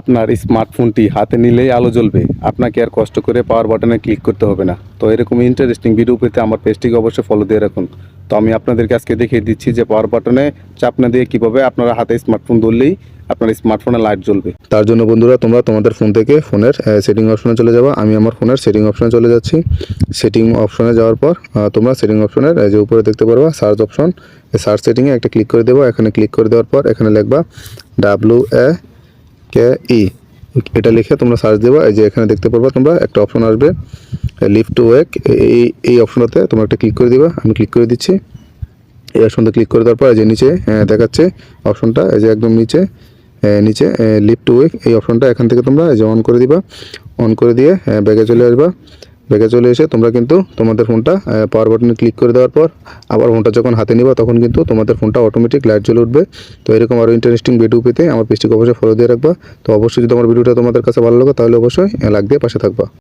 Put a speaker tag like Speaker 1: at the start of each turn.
Speaker 1: আপনার স্মার্টফোনটি হাতে নিলেই আলো জ্বলবে। আপনাকে আর কষ্ট করে পাওয়ার বাটনে ক্লিক করতে হবে না। তো এরকম ইন্টারেস্টিং ভিডিও পেতে আমার পেজটিকে অবশ্যই ফলো দিয়ে রাখুন। তো আমি আপনাদেরকে আজকে দেখিয়ে দিচ্ছি যে পাওয়ার বাটনে চাপ না দিয়ে কীভাবে আপনারা হাতে স্মার্টফোন ধরলেই আপনার স্মার্টফোনে লাইট জ্বলবে। তার জন্য বন্ধুরা, তোমরা তোমাদের ফোন থেকে ফোনের সেটিং অপশনে চলে যাব। আমি আমার ফোনের সেটিং অপশনে চলে যাচ্ছি। সেটিং অপশনে যাওয়ার পর তোমরা সেটিং অপশনের যে উপরে দেখতে পারবা সার্চ অপশন সার্চ সেটিংয়ে একটা ক্লিক করে দেবো। এখানে ক্লিক করে দেওয়ার পর এখানে লিখবা ডাব্লু এ কে ই? এটা লিখে তোমরা সার্চ দেবা, এই যে এখানে দেখতে পারবা তোমরা, একটা অপশন আসবে লিফট টু ওয়েক এই এই অপশনটাতে তোমরা একটা ক্লিক করে দিবা, আমি ক্লিক করে দিচ্ছি, এই অপশনটা ক্লিক করে দেওয়ার পর এই যে নিচে দেখাচ্ছে অপশনটা এই যে একদম নিচে নিচে লিফট টু ওয়েক এই অপশনটা এখান থেকে তোমরা এই যে অন করে দিবা অন করে দিয়ে ব্যাগে চলে আসবা ব্যাগে চলে এসে তোমরা কিন্তু তোমাদের ফোনটা পাওয়ার বাটনে ক্লিক করে দেওয়ার পর আবার ফোনটা যখন হাতে নিবা তখন কিন্তু তোমাদের ফোনটা অটোমেটিক লাইট জ্বলে উঠবে। তো এরকম আরও ইন্টারেস্টিং ভিডিও পেতে আমার পেজটিকে অবশ্যই ফলো দিয়ে রাখবা। তো অবশ্যই যদি আমার ভিডিওটা তোমাদের কাছে ভালো লাগে তাহলে অবশ্যই লাগ দিয়ে পাশে থাকবা।